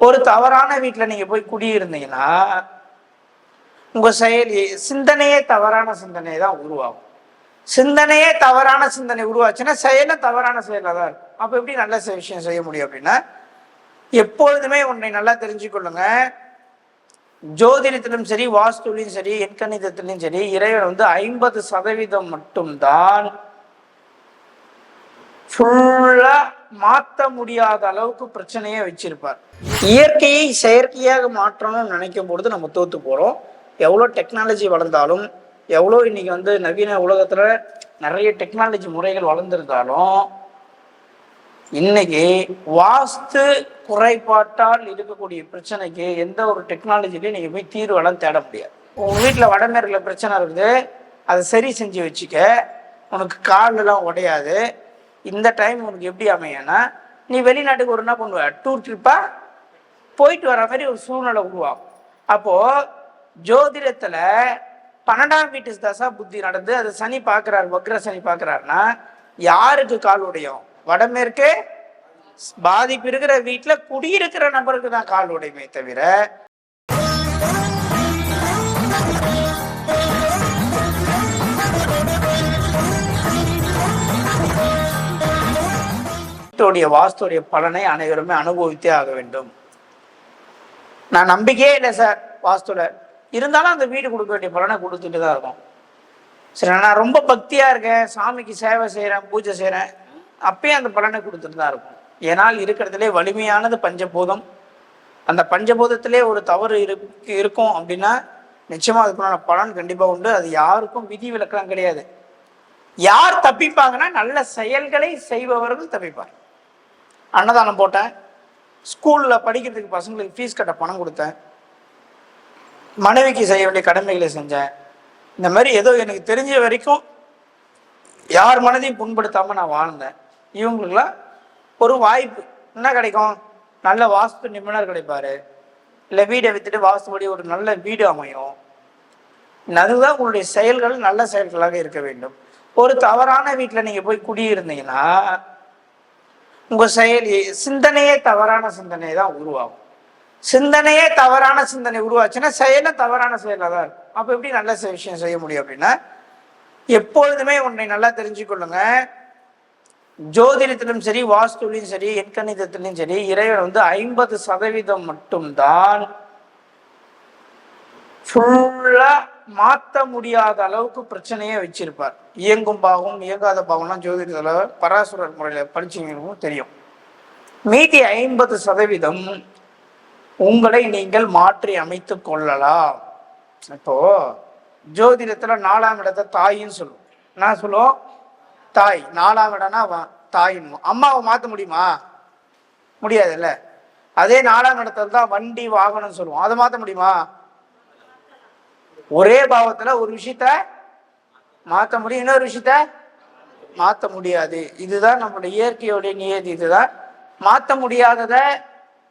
ஒரு தவறான வீட்டில் நீங்கள் போய் குடியிருந்தீங்கன்னா உங்கள் செயலி சிந்தனையே தவறான சிந்தனை தான் உருவாகும் சிந்தனையே தவறான சிந்தனை உருவாச்சுன்னா செயலும் தவறான செயலாக தான் இருக்கும். அப்போ எப்படி நல்ல விஷயம் செய்ய முடியும் அப்படின்னா எப்பொழுதுமே உன்னை நல்லா தெரிஞ்சுக்கொள்ளுங்க. ஜோதிடத்திலும் சரி வாஸ்துலையும் சரி எண்கணிதத்திலும் சரி இறைவன் வந்து ஐம்பது சதவீதம் மட்டும்தான் ஃபுல்லாக மாற்ற முடியாத அளவுக்கு பிரச்சனையை வச்சிருப்பார். இயற்கையை செயற்கையாக மாற்றணும்னு நினைக்கும் பொழுது நம்ம தோத்து போறோம். எவ்வளோ டெக்னாலஜி வளர்ந்தாலும் எவ்வளோ இன்னைக்கு வந்து நவீன உலகத்துல நிறைய டெக்னாலஜி முறைகள் வளர்ந்துருந்தாலும் இன்னைக்கு வாஸ்து குறைபாட்டால் இருக்கக்கூடிய பிரச்சனைக்கு எந்த ஒரு டெக்னாலஜிலையும் நீங்க போய் தீர்வெல்லாம் தேட முடியாது. உங்க வீட்டில் வடமேற்குல பிரச்சனை இருக்குது அதை சரி செஞ்சு வச்சுக்க. உனக்கு காலெல்லாம் உடையாது. இந்த டைம் உனக்கு எப்படி அமையனா நீ வெளிநாட்டுக்கு ஒரு என்ன பண்ணுவ? டூர் ட்ரிப்பா போயிட்டு வர மாதிரி ஒரு சூழ்நிலை உருவாகும். அப்போ ஜோதிடத்துல பன்னெண்டாம் வீட்டு தசா புத்தி நடந்து அது சனி பார்க்குறாரு வக்ர சனி பார்க்குறாருன்னா யாருக்கு கால் உடையும்? வடமேற்கு பாதிப்பு இருக்கிற வீட்டில் குடியிருக்கிற நபருக்கு தான் கால் உடையுமே தவிர வீட்டுடைய வாஸ்துடைய பலனை அனைவருமே அனுபவித்தே ஆக வேண்டும். நான் நம்பிக்கையே இல்லை சார் வாஸ்துல. இருந்தாலும் அந்த வீடு கொடுக்க வேண்டிய பலனை கொடுத்துட்டு தான் இருக்கும். சரி நான் ரொம்ப பக்தியாக இருக்கேன். சாமிக்கு சேவை செய்கிறேன் பூஜை செய்கிறேன் அப்பயும் அந்த பலனை கொடுத்துட்டு தான் இருக்கும். ஏனால் இருக்கிறதுலே வலிமையானது பஞ்சபூதம். அந்த பஞ்சபூதத்திலே ஒரு தவறு இருக்கு இருக்கும் அப்படின்னா நிச்சயமாக அதுக்குண்டான பலன் கண்டிப்பாக உண்டு. அது யாருக்கும் விதி விலக்கெல்லாம் கிடையாது. யார் தப்பிப்பாங்கன்னா நல்ல செயல்களை செய்பவர்கள் தப்பிப்பார் அன்னதானம் போட்டேன். ஸ்கூலில் படிக்கிறதுக்கு பசங்களுக்கு ஃபீஸ் கட்ட பணம் கொடுத்தேன். மனைவிக்கு செய்ய வேண்டிய கடமைகளை செஞ்சேன். இந்த மாதிரி ஏதோ எனக்கு தெரிஞ்ச வரைக்கும் யார் மனதையும் புண்படுத்தாமல் நான் வாழ்ந்தேன். இவங்களுக்குலாம் ஒரு வாய்ப்பு. என்ன கிடைக்கும்? நல்ல வாஸ்து நிபுணர் கிடைப்பாரு. இல்லை வீடை விற்றுட்டு வாஸ்துபடி ஒரு நல்ல வீடு அமையும். அதுதான் உங்களுடைய செயல்கள் நல்ல செயல்களாக இருக்க வேண்டும். ஒரு தவறான வீட்டில் நீங்கள் போய் குடியிருந்தீங்கன்னா உங்கள் செயல் சிந்தனையே தவறான சிந்தனை தான் உருவாகும். சிந்தனையே தவறான சிந்தனை உருவாச்சுன்னா செயலும் தவறான செயலாக தான் இருக்கும். அப்போ எப்படி நல்ல விஷயம் செய்ய முடியும் அப்படின்னா எப்பொழுதுமே உன்னை நல்லா தெரிஞ்சுக்கொள்ளுங்க ஜோதிடத்திலும் சரி வாஸ்துலையும் சரி எண்கணிதத்திலும் சரி இறைவன் வந்து ஐம்பது சதவீதம் மட்டும்தான் ஃபுல்லாக மாற்ற முடியாத அளவுக்கு பிரச்சனையை வச்சிருப்பார். இயங்கும் பாகம் இயங்காத பாகம்லாம் ஜோதிடத்தில் பராசுரர் முறையில் படிச்சீங்களுக்கும் தெரியும். மீதி ஐம்பது சதவீதம் உங்களை நீங்கள் மாற்றி அமைத்து கொள்ளலாம். இப்போ ஜோதிடத்துல நாலாம் இடத்தை தாயின்னு சொல்லுவோம். என்ன சொல்லுவோம்? தாய். நாலாம் இடம்னா வ- தாயின்னு அம்மாவை மாற்ற முடியுமா? முடியாதுல்ல. அதே நாலாம் இடத்துல தான் வண்டி வாகனம் சொல்லுவோம். அதை மாற்ற முடியுமா? ஒரே பாவத்துல ஒரு விஷயத்த மாற்ற முடியும் இன்னொரு விஷயத்த மாற்ற முடியாது. இதுதான் நம்மளுடைய இயற்கையோடைய நியதி இதுதான். மாற்ற முடியாதத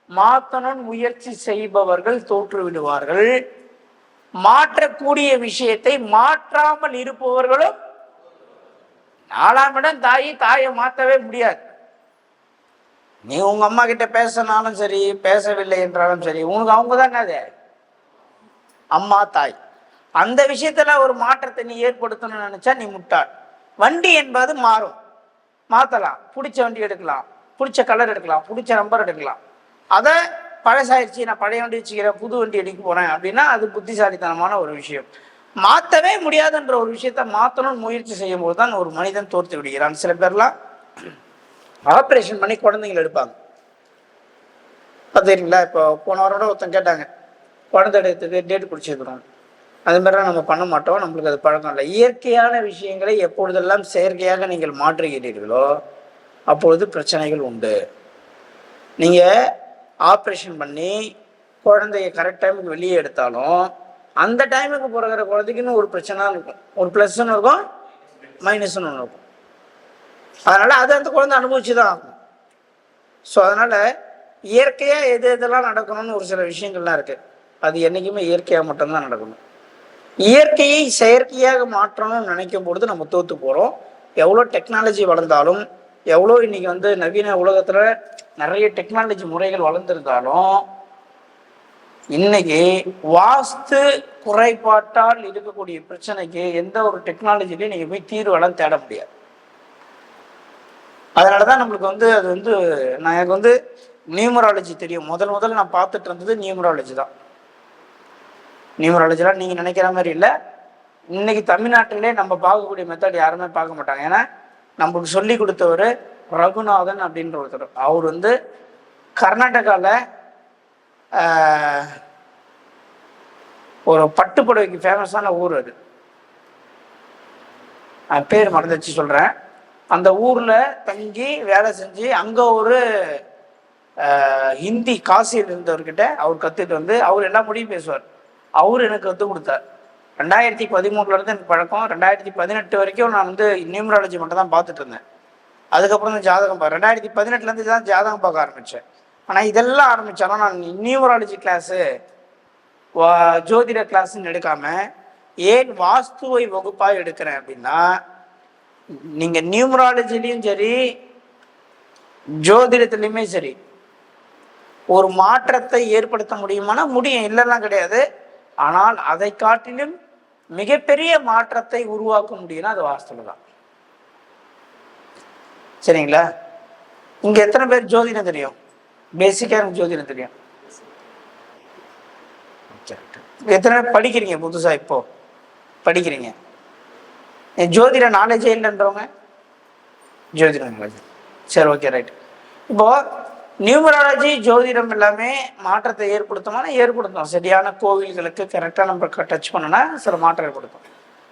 மாற்றணும்னு முயற்சி செய்பவர்கள் தோற்று விடுவார்கள். மாற்றக்கூடிய விஷயத்தை மாற்றாமல் இருப்பவர்களும் நாலாம் இடம் தாய் தாயை மாற்றவே முடியாது. நீ உங்க அம்மா கிட்ட பேசினாலும் சரி பேசவில்லை என்றாலும் சரி உனக்கு அவங்க தான் அது அம்மா தாய். அந்த விஷயத்துல ஒரு மாற்றத்தை நீ ஏற்படுத்தணும்னு நினைச்சா நீ முட்டாள். வண்டி என்பது மாறும். மாத்தலாம். பிடிச்ச வண்டி எடுக்கலாம். பிடிச்ச கலர் எடுக்கலாம். பிடிச்ச நம்பர் எடுக்கலாம். அதை பழசாயிருச்சு நான் பழைய வண்டி வச்சுக்கிறேன் புது வண்டி எடுக்க போறேன் அப்படின்னா அது புத்திசாலித்தனமான ஒரு விஷயம். மாற்றவே முடியாதுன்ற ஒரு விஷயத்த மாற்றணும்னு முயற்சி செய்யும் போது தான் ஒரு மனிதன் தோர்த்து விடுகிறான். சில பேர்லாம் ஆப்ரேஷன் பண்ணி குழந்தைங்களை எடுப்பாங்க. பார்த்தீங்களா இப்போ போன வாரோட ஒருத்தன் கேட்டாங்க. குழந்தை எடுத்துக்கு டேட் குடிச்சிருக்கிறோம் அது மாதிரிலாம் நம்ம பண்ண மாட்டோம். நம்மளுக்கு அது பழக்கம் இல்லை. இயற்கையான விஷயங்களை எப்பொழுதெல்லாம் செயற்கையாக நீங்கள் மாற்றுகிறீர்களோ அப்பொழுது பிரச்சனைகள் உண்டு. நீங்கள் ஆப்ரேஷன் பண்ணி குழந்தைய கரெக்ட் டைமுக்கு வெளியே எடுத்தாலும் அந்த டைமுக்கு பிறகுற குழந்தைக்குன்னு ஒரு பிரச்சனை இருக்கும். ஒரு ப்ளஸ்ன்னு இருக்கும் மைனஸ்ன்னு ஒன்று இருக்கும். அதனால் அது அந்த குழந்தை அனுபவிச்சு தான் ஆகும் ஸோ அதனால் இயற்கையாக எது எதெல்லாம் நடக்கணும்னு ஒரு சில விஷயங்கள்லாம் இருக்குது அது என்றைக்குமே இயற்கையாக மட்டும்தான் நடக்கணும். இயற்கையை செயற்கையாக மாற்றணும்னு நினைக்கும் பொழுது நம்ம தோத்து போகிறோம் எவ்வளோ டெக்னாலஜி வளர்ந்தாலும் எவ்வளோ இன்னைக்கு வந்து நவீன உலகத்தில் நிறைய டெக்னாலஜி முறைகள் வளர்ந்துருந்தாலும் இன்னைக்கு வாஸ்து குறைபாட்டால் இருக்கக்கூடிய பிரச்சனைக்கு எந்த ஒரு டெக்னாலஜிலையும் நீங்கள் போய் தீர்வெல்லாம் தேட முடியாது. அதனால தான் நம்மளுக்கு வந்து அது வந்து நான் எனக்கு வந்து நியூமராலஜி தெரியும். முதல் முதல்ல நான் பார்த்துட்டு இருந்தது நியூமராலஜி தான். நியூமராலஜிலாம் நீங்கள் நினைக்கிற மாதிரி இல்லை. இன்னைக்கு தமிழ்நாட்டிலே நம்ம பார்க்கக்கூடிய மெத்தட் யாருமே பார்க்க மாட்டாங்க. ஏன்னா நம்மளுக்கு சொல்லி கொடுத்தவர் ரகுநாதன் அப்படின்ற ஒருத்தர். அவர் வந்து கர்நாடகாவில் ஒரு பட்டுப்புடவைக்கு ஃபேமஸான ஊர் அது. பேர் மறந்துச்சு சொல்கிறேன் அந்த ஊரில் தங்கி வேலை செஞ்சு அங்கே ஒரு ஹிந்தி காசியில் இருந்தவர்கிட்ட அவர் கற்றுட்டு வந்து அவர் எல்லா மொழியும் பேசுவார். அவர் எனக்கு கற்றுக் கொடுத்தார். ரெண்டாயிரத்தி பதிமூணுலேருந்து எனக்கு பழக்கம். ரெண்டாயிரத்தி பதினெட்டு வரைக்கும் நான் வந்து நியூமராலஜி மட்டும் தான் பார்த்துட்டு இருந்தேன். அதுக்கப்புறம் தான் ஜாதகம் பார்க்க ரெண்டாயிரத்தி பதினெட்டுலேருந்து தான் ஜாதகம் பார்க்க ஆரம்பித்தேன் ஆனால் இதெல்லாம் ஆரம்பித்தாலும் நான் நியூமராலஜி கிளாஸு ஜோதிட கிளாஸ்ன்னு எடுக்காமல் ஏன் வாஸ்துவை வகுப்பாக எடுக்கிறேன் அப்படின்னா நீங்கள் நியூமராலஜிலையும் சரி ஜோதிடத்துலேயுமே சரி ஒரு மாற்றத்தை ஏற்படுத்த முடியுமானா முடியும். இல்லைலாம் கிடையாது. ஆனால் அதை காட்டிலும் மிகப்பெரிய மாற்றத்தை உருவாக்க முடியும்னா அது வாஸ்துல தான். சரிங்களா? இங்க எத்தனை பேர் ஜோதிடம் தெரியும்? பேசிக்கா எனக்கு ஜோதிடம் தெரியும். எத்தனை பேர் படிக்கிறீங்க புதுசா இப்போ? படிக்கிறீங்க. ஜோதிட நாலேஜே இல்லைன்றவங்க? ஜோதிட நாலேஜ் சரி ஓகே ரைட் இப்போ நியூமராலஜி ஜோதிடம் எல்லாமே மாற்றத்தை ஏற்படுத்துமானா ஏற்படுத்தும். சரியான கோவில்களுக்கு கரெக்டாக நம்ம டச் பண்ணோன்னா சில மாற்றம் ஏற்படுத்தும்.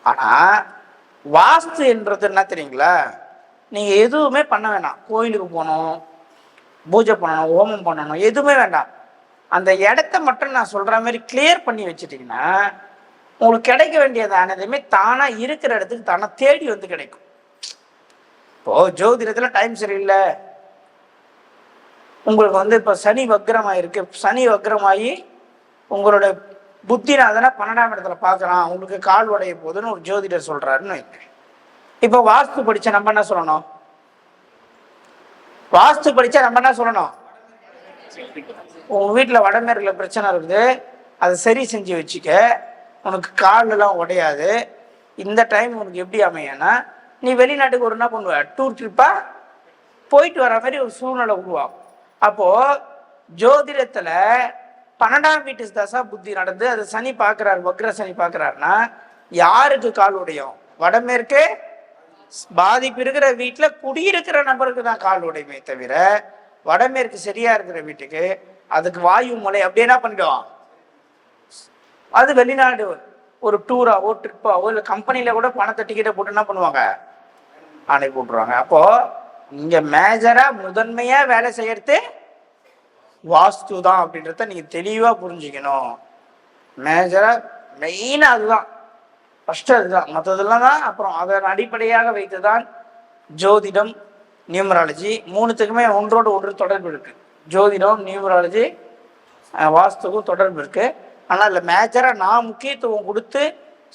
ஆனால் வாஸ்து என்றது என்ன தெரியுங்களா? நீங்கள் எதுவுமே பண்ண வேணாம். கோயிலுக்கு போகணும் பூஜை பண்ணணும் ஹோமம் பண்ணணும் எதுவுமே வேண்டாம். அந்த இடத்த மட்டும் நான் சொல்கிற மாதிரி கிளியர் பண்ணி வச்சிட்டிங்கன்னா உங்களுக்கு கிடைக்க வேண்டியது அனைத்துமே தானாக இருக்கிற இடத்துக்கு தானாக தேடி வந்து கிடைக்கும். இப்போது ஜோதிடத்தில் டைம் சரியில்லை. உங்களுக்கு வந்து இப்போ சனி வக்ரமாக இருக்கு சனி வக்ரமாகி உங்களோட புத்திநாதனை பன்னெண்டாம் இடத்துல பார்க்கலாம். உங்களுக்கு கால் உடைய போகுதுன்னு ஒரு ஜோதிடர் சொல்கிறாருன்னு இப்போ வாஸ்து படிச்ச நம்ம என்ன சொல்லணும்? வாஸ்து படித்தா நம்ம என்ன சொல்லணும்? உங்க வீட்டில் வடமேற்குல பிரச்சனை இருக்குது. அதை சரி செஞ்சு வச்சுக்க. உனக்கு காலெல்லாம் உடையாது. இந்த டைம் உனக்கு எப்படி அமையனா நீ வெளிநாட்டுக்கு ஒரு என்ன பண்ணுவ? டூர் ட்ரிப்பா போயிட்டு வர மாதிரி ஒரு சூழ்நிலை உருவாகும். அப்போ ஜோதிடத்துல பன்னெண்டாம் வீட்டு தசா புத்தி நடந்து அது சனி பார்க்கறாரு வக்ர சனி பார்க்கறாருன்னா யாருக்கு கால் உடையும்? வடமேற்கு பாதிப்பு இருக்கிற வீட்டுல குடியிருக்கிற நபருக்கு தான் கால் உடையுமே தவிர வடமேற்கு சரியா இருக்கிற வீட்டுக்கு அதுக்கு வாயு மலை அப்படி என்ன பண்ணிடும்? அது வெளிநாடு ஒரு டூராவோ ட்ரிப்பாவோ இல்லை கம்பெனியில் கூட பணத்தை டிக்கெட்டை போட்டு என்ன பண்ணுவாங்க? அனுப்பி விட்ருவாங்க அப்போ இங்க மேஜரா முதன்மையா வேலை செய்யறது வாஸ்து தான் அப்படின்றத நீங்க தெளிவா புரிஞ்சுக்கணும். மேஜரா மெயினா அதுதான். ஃபர்ஸ்ட் அதுதான். மற்றதெல்லாம் தான் அப்புறம் அதன் அடிப்படையாக வைத்துதான் ஜோதிடம் நியூமராலஜி மூணுத்துக்குமே ஒன்றோடு ஒன்று தொடர்பு இருக்கு. ஜோதிடம் நியூமராலஜி வாஸ்துக்கும் தொடர்பு இருக்கு. ஆனால் இல்லை மேஜராக நான் முக்கியத்துவம் கொடுத்து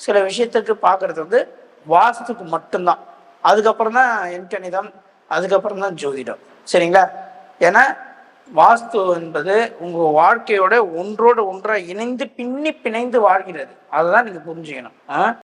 சில விஷயத்துக்கு பார்க்கறது வந்து வாஸ்துக்கு மட்டும்தான். அதுக்கப்புறம் தான் எண்கணிதம் அதுக்கப்புறம் தான் ஜோதிடம். சரிங்களா? ஏன்னா வாஸ்து என்பது உங்கள் வாழ்க்கையோட ஒன்றோடு ஒன்றாக இணைந்து பின்னி பிணைந்து வாழ்கிறது. அதை தான் நீங்கள் புரிஞ்சுக்கணும். ஆ?